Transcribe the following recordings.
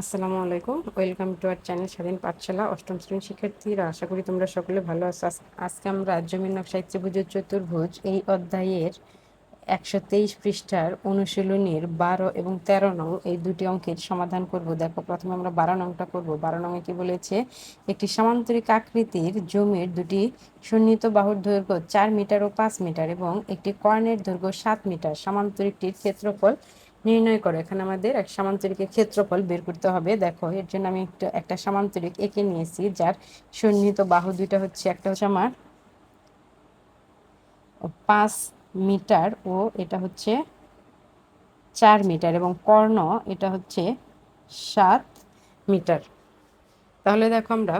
আসসালামু আলাইকুম। Welcome to R channel স্বাধীন পাঠশালা, অষ্টম শ্রেণির শিক্ষার্থীরা। আশা করি তোমরা সকলে ভালো আছো। আজকে আমরা জমিন নকশা ত্রিভুজের চতুর্ভুজ এই অধ্যায়ের একশো তেইশ পৃষ্ঠার অনুশীলনীর বারো এবং তেরো নং এই দুটি অঙ্কের সমাধান করব। দেখো, প্রথমে আমরা বারো নংটা করব। বারো নংয়ে কি বলেছে? একটি সামান্তরিক আকৃতির জমির দুটি সন্নিহিত বাহুর দৈর্ঘ্য চার মিটার ও পাঁচ মিটার এবং একটি কর্ণের দৈর্ঘ্য সাত মিটার। সামান্তরিকটির ক্ষেত্রফল নির্ণয় করো। এখানে আমাদের এক সামান্তরিকের ক্ষেত্রফল বের করতে হবে। দেখো, এর জন্য আমি একটা একটা সামান্তরিক এঁকে নিয়েছি, যার সন্নিহিত বাহু দুইটা হচ্ছে, একটা হচ্ছে আমার পাঁচ মিটার ও এটা হচ্ছে চার মিটার এবং কর্ণ এটা হচ্ছে সাত মিটার। তাহলে দেখো আমরা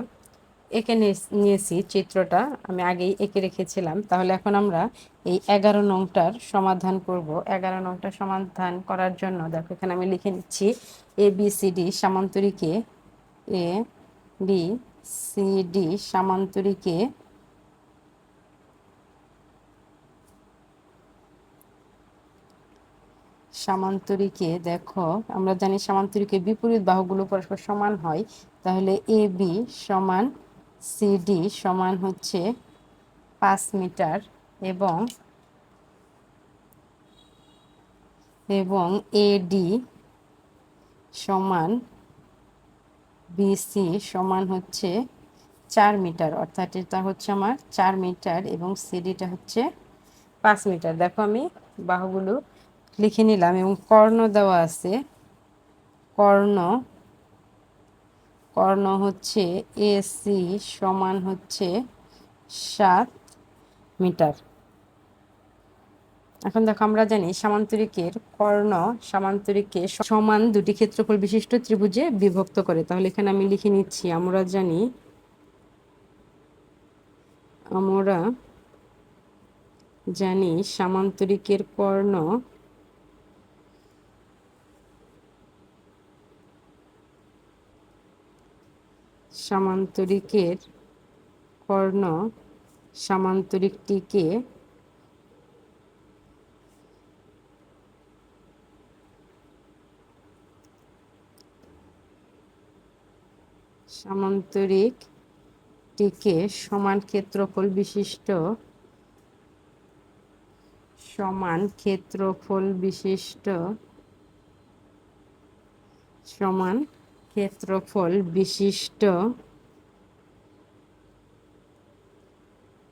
এঁকে নিয়ে- নিয়েছি চিত্রটা, আমি আগেই এঁকে রেখেছিলাম। তাহলে এখন আমরা এই এগারো নংটার সমাধান করব। এগারো নংটার সমাধান করার জন্য, দেখো এখানে আমি লিখে নিচ্ছি এ বি সি ডি সামান্তরিকে এ বি সি ডি সামান্তরিকে সামান্তরিকে, দেখো, আমরা জানি সামান্তরিকে বিপরীত বাহুগুলো পরস্পর সমান হয়। তাহলে এ বি সমান সিডি সমান হচ্ছে পাঁচ মিটার এবং এবং এডি সমান বিসি সমান হচ্ছে চার মিটার, অর্থাৎ এটা হচ্ছে আমার চার মিটার এবং সিডিটা হচ্ছে পাঁচ মিটার। দেখো আমি বাহুগুলো লিখে নিলাম এবং কর্ণ দেওয়া আছে, কর্ণ কর্ণ হচ্ছে এসি সমান হচ্ছে সাত মিটার। এখন দেখো আমরা জানি সামান্তরিকের কর্ণ সামান্তরিকে সমান দুটি ক্ষেত্রফল বিশিষ্ট ত্রিভুজে বিভক্ত করে। তাহলে এখানে আমি লিখে নিচ্ছি, আমরা জানি আমরা জানি সামান্তরিকের কর্ণ সামান্তরিকের কর্ণ সামান্তরিকটিকে সামান্তরিকটিকে সমান ক্ষেত্রফল বিশিষ্ট সমান ক্ষেত্রফল বিশিষ্ট সমান ক্ষেত্রফল বিশিষ্ট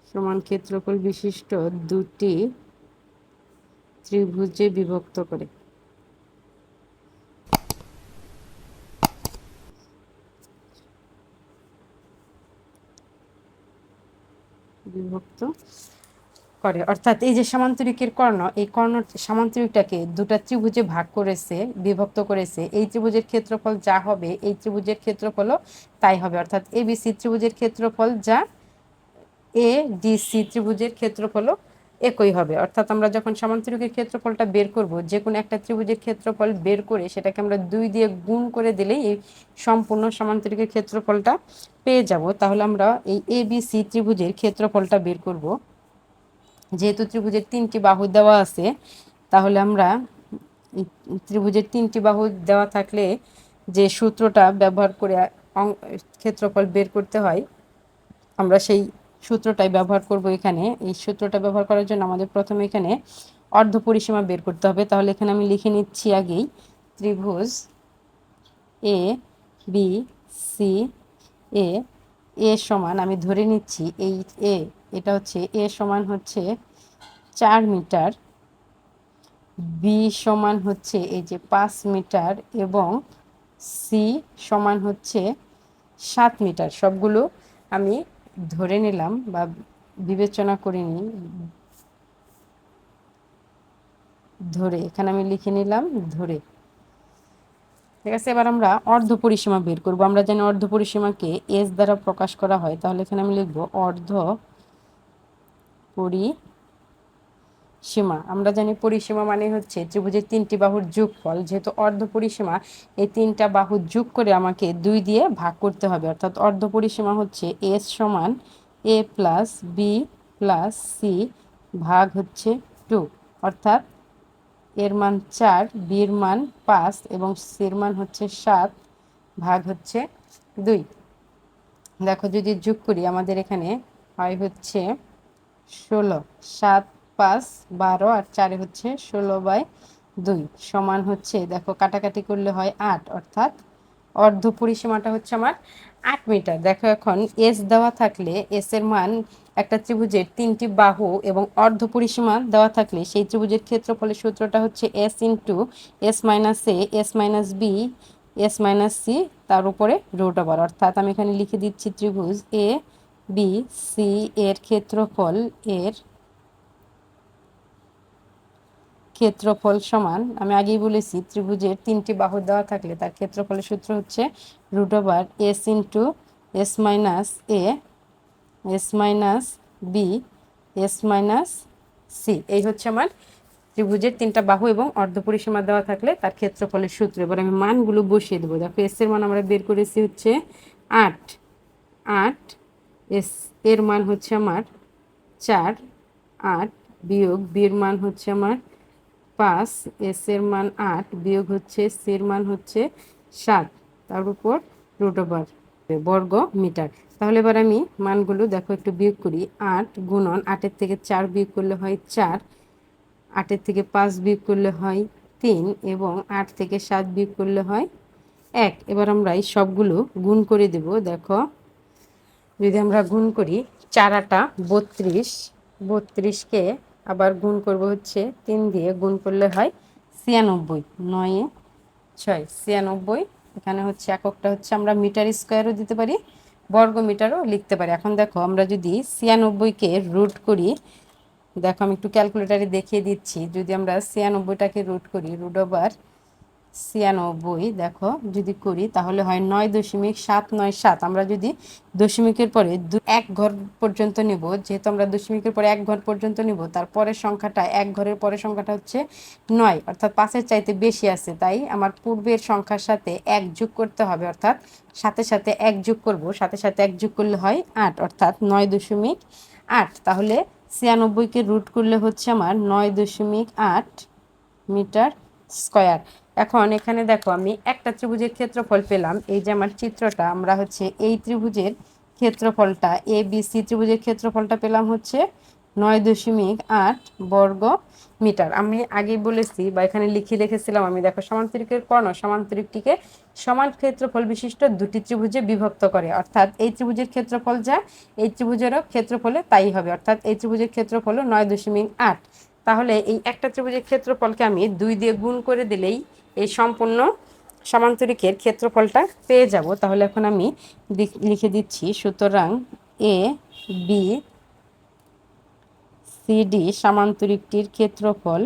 সমান ক্ষেত্রফল বিশিষ্ট দুটি ত্রিভুজে বিভক্ত করে। বিভক্ত করে। অর্থাৎ এই যে সামান্তরিকের কর্ণ, এই কর্ণ সামান্তরিকটাকে দুটা ত্রিভুজে ভাগ করেছে, বিভক্ত করেছে। এই ত্রিভুজের ক্ষেত্রফল যা হবে, এই ত্রিভুজের ক্ষেত্রফলও তাই হবে। অর্থাৎ এ বি সি ত্রিভুজের ক্ষেত্রফল যা এ ডি সি ত্রিভুজের ক্ষেত্রফলও একই হবে। অর্থাৎ আমরা যখন সামান্তরিকের ক্ষেত্রফলটা বের করব যে কোনো একটা ত্রিভুজের ক্ষেত্রফল বের করে সেটাকে আমরা দুই দিয়ে গুণ করে দিলেই এই সম্পূর্ণ সামান্তরিকের ক্ষেত্রফলটা পেয়ে যাব। তাহলে আমরা এই এ বি সি ত্রিভুজের ক্ষেত্রফলটা বের করব। যেহেতু ত্রিভুজের তিনটি বাহু দেওয়া আছে, তাহলে আমরা ত্রিভুজের তিনটি বাহু দেওয়া থাকলে যে সূত্রটা ব্যবহার করে ক্ষেত্রফল বের করতে হয়, আমরা সেই সূত্রটাই ব্যবহার করব এখানে। এই সূত্রটা ব্যবহার করার জন্য আমাদের প্রথমে এখানে অর্ধ পরিসীমা বের করতে হবে। তাহলে এখানে আমি লিখে নিচ্ছি আগেই, ত্রিভুজ এ বি সি এ এ সমান, আমি ধরে নিচ্ছি, এই এ এটা হচ্ছে এ সমান হচ্ছে চার মিটার, বি সমান হচ্ছে এই যে পাঁচ মিটার এবং সি সমান হচ্ছে সাত মিটার। সবগুলো আমি ধরে নিলাম বা বিবেচনা করিনি ধরে, এখানে আমি লিখে নিলাম ধরে। ঠিক আছে, এবার আমরা অর্ধ পরিসীমা বের করব। আমরা জানি অর্ধ পরিসীমাকে এস দ্বারা প্রকাশ করা হয়, তাহলে এখানে আমি লিখব অর্ধ পরিসীমা আমরা জানি পরিসীমা মানে হচ্ছে ত্রিভুজের তিনটি বাহুর যোগফল, যেহেতু অর্ধ পরিসীমা এই তিনটা বাহু যোগ করে আমাকে দুই দিয়ে ভাগ করতে হবে। অর্থাৎ অর্ধ পরিসীমা হচ্ছে এস সমান A plus B plus C ভাগ হচ্ছে টু। অর্থাৎ এর মান চার, বির মান পাঁচ এবং সির মান হচ্ছে সাত ভাগ হচ্ছে দুই। দেখো যদি যোগ করি, আমাদের এখানে হয় হচ্ছে ষোলো, সাত, পাঁচ, বারো আর চারে হচ্ছে ষোলো বাই দুই সমান হচ্ছে, দেখো কাটাকাটি করলে হয় আট, অর্থাৎ অর্ধ পরিসীমাটা হচ্ছে আমার আট মিটার। দেখো এখন এস দেওয়া থাকলে এস এর মান একটা ত্রিভুজের তিনটি বাহু এবং অর্ধ পরিসীমা দেওয়া থাকলে সেই ত্রিভুজের ক্ষেত্রফলের সূত্রটা হচ্ছে S into S minus A S minus B S minus C তার উপরে রুট ওভার অর্থাৎ আমি এখানে লিখে দিচ্ছি ত্রিভুজ এ বি সি এর ক্ষেত্রফল এর ক্ষেত্রফল সমান। আমি আগেই বলেছি, ত্রিভুজের তিনটি বাহু দেওয়া থাকলে তার ক্ষেত্রফলের সূত্র হচ্ছে root over S into S minus A, S minus B, S minus C. এই হচ্ছে আমার ত্রিভুজের তিনটা বাহু এবং অর্ধপরিসীমা দেওয়া থাকলে তার ক্ষেত্রফলের সূত্র। এবার আমি মানগুলো বসিয়ে দেবো। দেখো, এস এর মান আমরা বের করেছি হচ্ছে আট। আট এস, এর মান হচ্ছে আমার চার, আট বিয়োগ বির মান হচ্ছে আমার পাঁচ, এস এর মান আট বিয়োগ হচ্ছে সির মান হচ্ছে সাত। তার উপর রুট ওভার বর্গ মিটার। তাহলে এবার আমি মানগুলো দেখো, একটু বিয়োগ করি। আট গুণন আটের থেকে চার বিয়োগ করলে হয় চার, আটের থেকে পাঁচ বিয়োগ করলে হয় তিন এবং আট থেকে সাত বিয়োগ করলে হয় এক। এবার আমরা এই সবগুলো গুণ করে দেব। দেখো যদি আমরা গুণ করি চার আটা বত্রিশ, বত্রিশকে আবার গুণ করব হচ্ছে তিন দিয়ে গুণ করলে হয় ছিয়ানব্বই, নয়ে ছয়, ছিয়ানব্বই। এখানে হচ্ছে এককটা হচ্ছে আমরা মিটার স্কোয়ারও দিতে পারি বর্গ মিটারও লিখতে পারি। এখন দেখো, আমরা যদি ছিয়ানব্বইকে রুট করি, দেখো আমি একটু ক্যালকুলেটারে দেখিয়ে দিচ্ছি, যদি আমরা ছিয়ানব্বইটাকে রুট করি, রুট ওভার ছিয়ানব্বই, দেখো, যদি করি, তাহলে হয় নয় দশমিক সাত নয় সাত। আমরা যদি দশমিকের পরে এক ঘর পর্যন্ত নেব, যেহেতু আমরা দশমিকের পরে এক ঘর পর্যন্ত নেব, তার পরের সংখ্যাটা, এক ঘরের পরের সংখ্যাটা হচ্ছে নয়, অর্থাৎ পাঁচের চাইতে বেশি আছে। তাই আমার পূর্বের সংখ্যার সাথে এক যোগ করতে হবে, অর্থাৎ সাথে সাথে এক যোগ করব, সাথে সাথে এক যোগ করলে হয় আট, অর্থাৎ নয় দশমিক আট। তাহলে ছিয়ানব্বইকে রুট করলে হচ্ছে আমার নয় দশমিক আট মিটার স্কোয়ার। এখন এখানে দেখো, আমি একটা ত্রিভুজের ক্ষেত্রফল পেলাম। এই যে আমার চিত্রটা, আমরা হচ্ছে এই ত্রিভুজের ক্ষেত্রফলটা এ বি সি ত্রিভুজের ক্ষেত্রফলটা পেলাম হচ্ছে নয় দশমিক আট বর্গ মিটার। আমি আগেই বলেছি বা এখানে লিখে রেখেছিলাম, আমি দেখো সমান্তরিকের কর্ণ, সমান্তরিকটিকে সমান ক্ষেত্রফল বিশিষ্ট দুটি ত্রিভুজে বিভক্ত করে। অর্থাৎ এই ত্রিভুজের ক্ষেত্রফল যা, এই ত্রিভুজেরও ক্ষেত্রফলে তাই হবে। অর্থাৎ এই ত্রিভুজের ক্ষেত্রফল নয় দশমিক আট। তাহলে এই একটা ত্রিভুজের ক্ষেত্রফলকে আমি দুই দিয়ে গুণ করে দিলেই এই সম্পূর্ণ সমান্তরিকের ক্ষেত্রফলটা পেয়ে যাব। তাহলে এখন আমি লিখে দিচ্ছি, সুতরাং এ বি সিডি সামান্তরিকটির ক্ষেত্রফল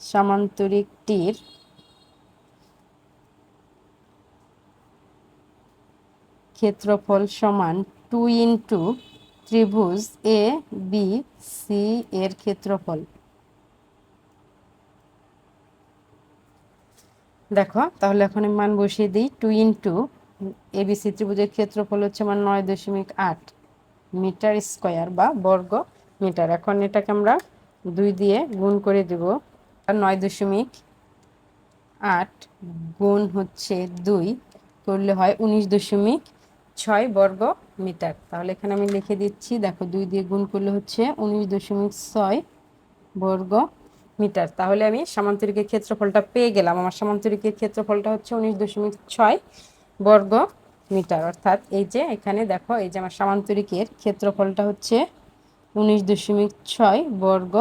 সামান্তরিকটির ক্ষেত্রফল সমান টু ইন্টু ত্রিভুজ এ বি সি এর ক্ষেত্রফল। দেখো, তাহলে এখন আমি মান বসিয়ে দিই টু ইন্টু এবিসি ত্রিভুজের ক্ষেত্রফল হচ্ছে আমার নয় দশমিক আট মিটার স্কোয়ার বা বর্গ মিটার। এখন এটাকে আমরা দুই দিয়ে গুণ করে দেব আর নয় দশমিক আট গুণ হচ্ছে দুই, করলে হয় উনিশ দশমিক ছয় বর্গ মিটার। তাহলে এখানে আমি লিখে দিচ্ছি, দেখো দুই দিয়ে গুণ করলে হচ্ছে উনিশ দশমিক ছয় বর্গ মিটার, তাহলে আমি সামান্তরিকের ক্ষেত্রফলটা পেয়ে গেলাম। আমার সামান্তরিকের ক্ষেত্রফলটা হচ্ছে উনিশ দশমিক ছয় বর্গ মিটার। অর্থাৎ এই যে এখানে দেখো, এই যে আমার সামান্তরিকের ক্ষেত্রফলটা হচ্ছে উনিশ দশমিক ছয় বর্গ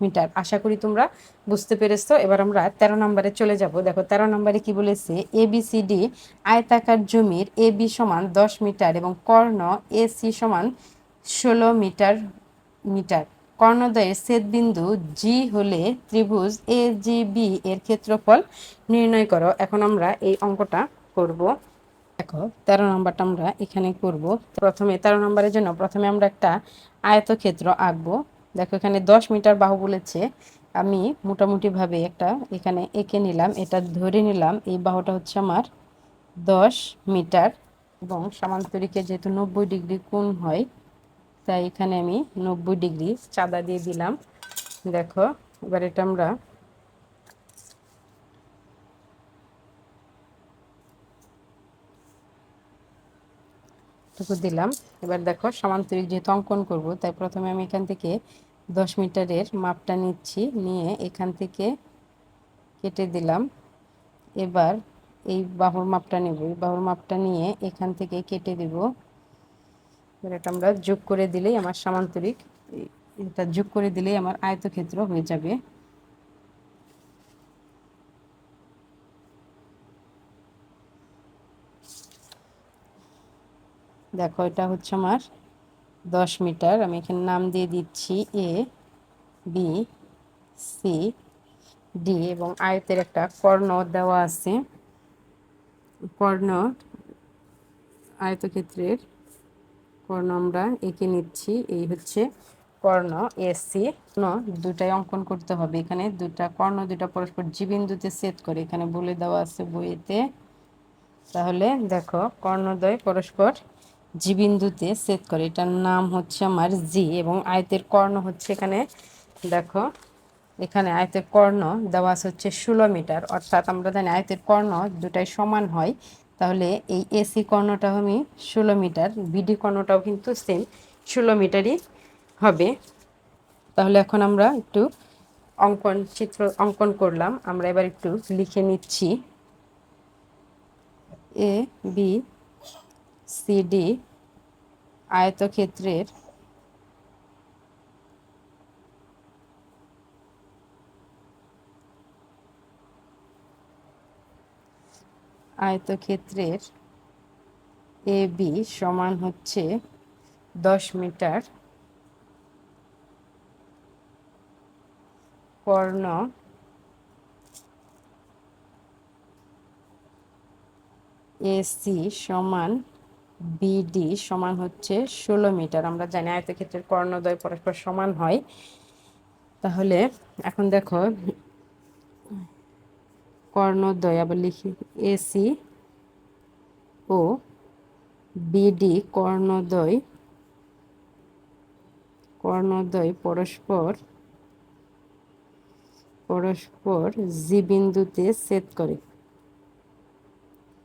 মিটার। আশা করি তোমরা বুঝতে পেরেছ। এবার আমরা তেরো নম্বরে চলে যাব। দেখো, তেরো নম্বরে কি বলেছে? এ, বি, সি, ডি আয়তাকার জমির এ, বি সমান দশ মিটার এবং কর্ণ এ, সি সমান ষোলো মিটার মিটার। কর্ণদ্বয়ের ছেদবিন্দু জি হলে ত্রিভুজ এ জি বি এর ক্ষেত্রফল নির্ণয় করো। এখন আমরা এই অঙ্কটা করব। দেখো, তেরো নম্বরটা আমরা এখানে করব। প্রথমে, তেরো নম্বরের জন্য প্রথমে আমরা একটা আয়তক্ষেত্র আঁকবো। দেখো, এখানে দশ মিটার বাহু বলেছে। আমি মোটামুটিভাবে একটা এখানে এঁকে নিলাম, এটা ধরে নিলাম। এই বাহুটা হচ্ছে আমার দশ মিটার এবং সামান্তরিকে যেহেতু নব্বই ডিগ্রি কোণ হয় তাই এখানে আমি নব্বই ডিগ্রি চাঁদা দিয়ে দিলাম। দেখো, এবার এটা আমরা দিলাম। এবার দেখো, সামান্তরিক যেহেতু অঙ্কন করব, তাই প্রথমে আমি এখান থেকে দশ মিটারের মাপটা নিচ্ছি, নিয়ে এখান থেকে কেটে দিলাম। এবার এই বাহুর মাপটা নেব। এই বাহুর মাপটা নিয়ে এখান থেকে কেটে দেবো। এবার এটা আমরা যোগ করে দিলেই আমার সামান্তরিক। এটা যোগ করে দিলেই আমার আয়তক্ষেত্র হয়ে যাবে। দেখো, এটা হচ্ছে আমার দশ মিটার। আমি এখানে নাম দিয়ে দিচ্ছি এ বি সি ডি এবং আয়তের একটা কর্ণ দেওয়া আছে। কর্ণ আয়তক্ষেত্রের কর্ণ আমরা এঁকে নিচ্ছি, এই হচ্ছে কর্ণ এসি দুটাই অঙ্কন করতে হবে। এখানে দুটা কর্ণ দুটা পরস্পর জীবিন্দুতে সেট করে, এখানে বলে দেওয়া আছে বইয়েতে। তাহলে দেখো, কর্ণদ্বয় পরস্পর জীবিন্দুতে সেট করে, এটার নাম হচ্ছে আমার জি এবং আয়তের কর্ণ হচ্ছে এখানে, দেখো, এখানে আয়তের কর্ণ দেওয়া আছে হচ্ছে ষোলো মিটার। অর্থাৎ আমরা জানি আয়তের কর্ণ দুটাই সমান হয় তাহলে এই এসি কর্ণটা আমি ষোলো মিটার, বিডি কর্ণটাও কিন্তু সেম ষোলো মিটারই হবে। তাহলে এখন আমরা একটু অঙ্কন চিত্র অঙ্কন করলাম। আমরা এবার একটু লিখে নিচ্ছি। এ বি সিডি আয়তক্ষেত্রের আয়তক্ষেত্রের এ বি সমান হচ্ছে দশ মিটার কর্ণ এসি সমান বিডি সমান হচ্ছে ষোলো মিটার। আমরা জানি আয়তক্ষেত্রের কর্ণদ্বয় পরস্পর সমান হয়। তাহলে এখন দেখো কর্ণদ্বয়, আবার লিখি এসি ও বিডি কর্ণদ্বয় কর্ণদ্বয়, পরস্পর পরস্পর জি বিন্দুতে সেট করে।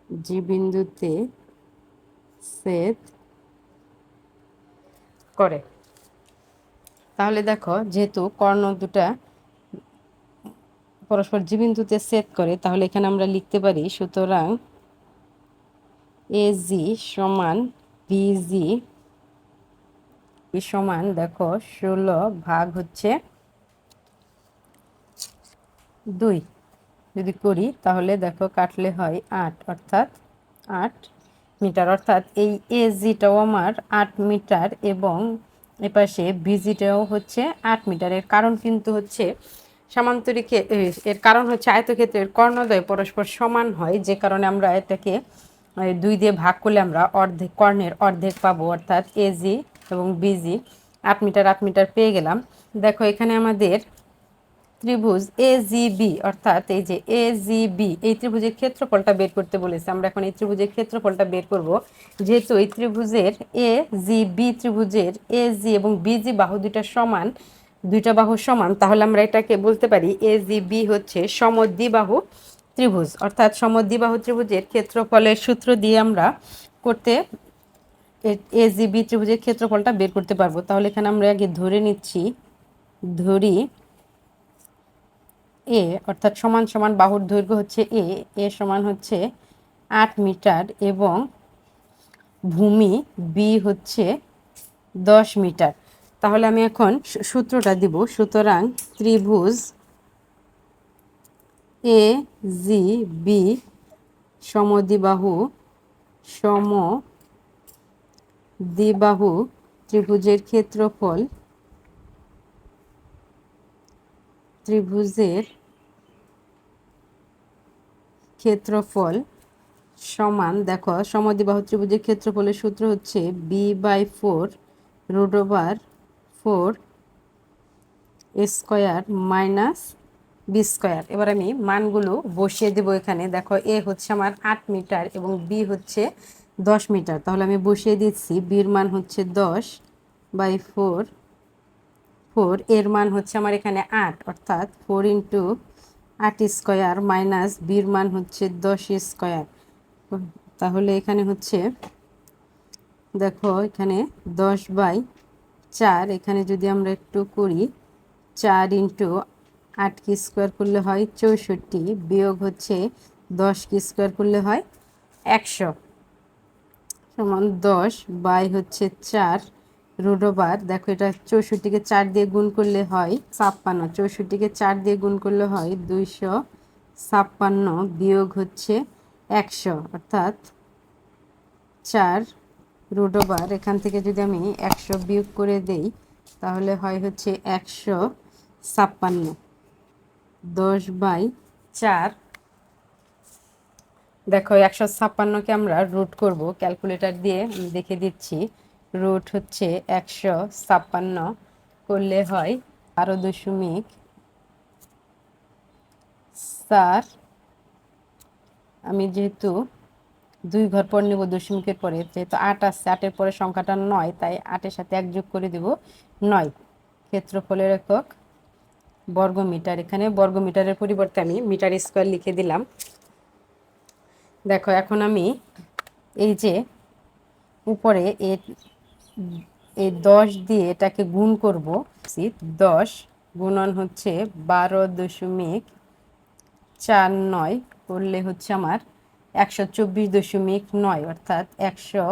জি বিন্দুতে সেট করে। তাহলে দেখো, যেহেতু কর্ণ দুটা পরস্পর জি বিন্দুতে সেট করে, তাহলে এখানে আমরা লিখতে পারি সুতরাং এ জি সমান বিজি সমান দেখো ষোলো ভাগ হচ্ছে দুই। যদি করি তাহলে দেখো কাটলে হয় আট, অর্থাৎ আট মিটার। অর্থাৎ এই এ জিটাও আমার আট মিটার এবং এপাশে বিজিটাও হচ্ছে আট মিটারের কারণ কিন্তু হচ্ছে সামান্তরিক এর কারণ হচ্ছে আয়তক্ষেত্রের কর্ণদ্বয় পরস্পর সমান হয়, যে কারণে আমরা এটাকে দুই দিয়ে ভাগ করলে আমরা অর্ধেক কর্ণের অর্ধেক পাবো, অর্থাৎ এজি এবং বিজি আট মিটার আট মিটার পেয়ে গেলাম। দেখো, এখানে আমাদের ত্রিভুজ এ বি অর্থাৎ এই যে এ বি এই ত্রিভুজের ক্ষেত্রফলটা বের করতে বলেছে। আমরা এখন এই ত্রিভুজের ক্ষেত্রফলটা বের করব। যেহেতু এই ত্রিভুজের এ জি বি ত্রিভুজের এ জি এবং বিজি বাহু দুটা সমান দুইটা বাহু সমান, তাহলে আমরা এটাকে বলতে পারি এ জি বি হচ্ছে সমদ্বিবাহু ত্রিভুজ। অর্থাৎ সমদ্বিবাহু ত্রিভুজের ক্ষেত্রফলের সূত্র দিয়ে আমরা করতে, এ জি বি ত্রিভুজের ক্ষেত্রফলটা বের করতে পারব। তাহলে এখানে আমরা আগে ধরে নিচ্ছি, ধরি এ অর্থাৎ সমান সমান বাহুর দৈর্ঘ্য হচ্ছে এ এ সমান হচ্ছে আট মিটার এবং ভূমি বি হচ্ছে দশ মিটার। তাহলে আমি এখন সূত্রটা দিব। সুতরাং ত্রিভুজ এ জি বি সমদ্বিবাহু সম দ্বিবাহু ত্রিভুজের ক্ষেত্রফল ত্রিভুজের ক্ষেত্রফল সমান, দেখো, সমদ্বিবাহু ত্রিভুজের ক্ষেত্রফলের সূত্র হচ্ছে B by four root four square minus B square. এবার আমি মানগুলো বসিয়ে দেবো এখানে। দেখো, এ হচ্ছে আমার আট মিটার এবং বি হচ্ছে দশ মিটার। তাহলে আমি বসিয়ে দিচ্ছি, বির মান হচ্ছে দশ বাই ফোর। ফোর, এর মান হচ্ছে আমার এখানে আট, অর্থাৎ ফোর ইন্টু আট স্কোয়ার মাইনাস বির মান হচ্ছে দশ স্কোয়ার। তাহলে এখানে হচ্ছে, দেখো, এখানে দশ বাই চার, এখানে যদি আমরা একটু করি, চার ইন্টু আট কি স্কোয়ার করলে হয় চৌষট্টি, বিয়োগ হচ্ছে দশ কি স্কোয়ার করলে হয় একশো। সমান দশ বাই হচ্ছে চার রুডোবার দেখো এটা চৌষট্টিকে চার দিয়ে গুণ করলে হয় ছাপ্পান্ন, চৌষট্টিকে চার দিয়ে গুণ করলে হয় দুইশো ছাপ্পান্ন, বিয়োগ হচ্ছে একশো, অর্থাৎ চার রুডোবার, এখান থেকে যদি আমি একশো বিয়োগ করে দেই, তাহলে হয় হচ্ছে একশো ছাপ্পান্ন। দশ বাই চার। দেখো, একশো ছাপ্পান্নকে আমরা রুট করব ক্যালকুলেটর দিয়ে আমি দেখে দিচ্ছি। রুট হচ্ছে একশো ছাপ্পান্ন করলে হয় বারো দশমিক চার। আমি যেহেতু দুই ঘর পর নেব দশমিকের পরে। যেহেতু আট আসছে আটের পরে সংখ্যাটা নয়, তাই আটের সাথে এক যোগ করে দেব নয়। ক্ষেত্রফলের একক বর্গমিটার। এখানে বর্গমিটারের পরিবর্তে আমি মিটার স্কোয়ার লিখে দিলাম। দেখো, এখন আমি এই যে উপরে এই দশ দিয়ে এটাকে গুণ করব। দশ গুণন হচ্ছে বারো দশমিক চার নয়, করলে হচ্ছে আমার একশো চব্বিশ দশমিক নয় অর্থাৎ একশো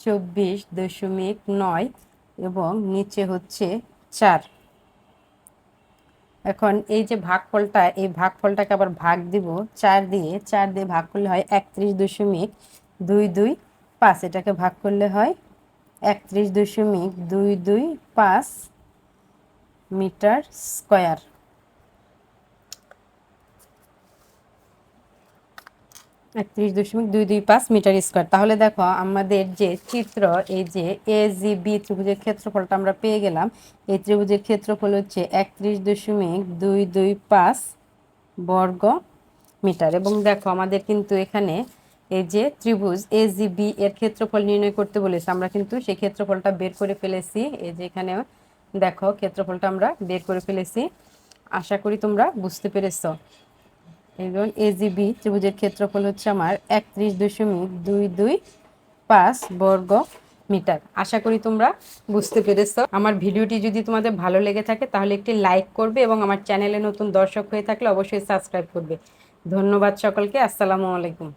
চব্বিশ দশমিক নয় এবং নিচে হচ্ছে চার। এখন এই যে ভাগফলটা, এই ভাগফলটাকে আবার ভাগ দিব চার দিয়ে চার দিয়ে ভাগ করলে হয় একত্রিশ দশমিক দুই দুই পাঁচ। এটাকে ভাগ করলে হয় একত্রিশ দশমিক দুই দুই পাঁচ মিটার স্কোয়ার। একত্রিশ দশমিক দুই দুই পাঁচ মিটার স্কোয়ার। তাহলে দেখো, আমাদের যে চিত্র, এই যে এ জি বি ত্রিভুজের ক্ষেত্রফলটা আমরা পেয়ে গেলাম। এই ত্রিভুজের ক্ষেত্রফল হচ্ছে একত্রিশ দশমিক দুই দুই পাঁচ বর্গ মিটার এবং দেখো, আমাদের কিন্তু এখানে এই যে ত্রিভুজ এ জি বি এর ক্ষেত্রফল নির্ণয় করতে বলেছে। আমরা কিন্তু সেই ক্ষেত্রফলটা বের করে ফেলেছি। এই যে এখানে দেখো, ক্ষেত্রফলটা আমরা বের করে ফেলেছি। আশা করি তোমরা বুঝতে পেরেছ। এবং এজিবি ত্রিভুজের ক্ষেত্রফল হচ্ছে আমার একত্রিশ দশমিক দুই দুই পাঁচ বর্গ মিটার আশা করি তোমরা বুঝতে পেরেছ। আমার ভিডিওটি যদি তোমাদের ভালো লেগে থাকে, তাহলে একটি লাইক করবে এবং আমার চ্যানেলে নতুন দর্শক হয়ে থাকলে অবশ্যই সাবস্ক্রাইব করবে। ধন্যবাদ সকলকে, আসসালামু আলাইকুম।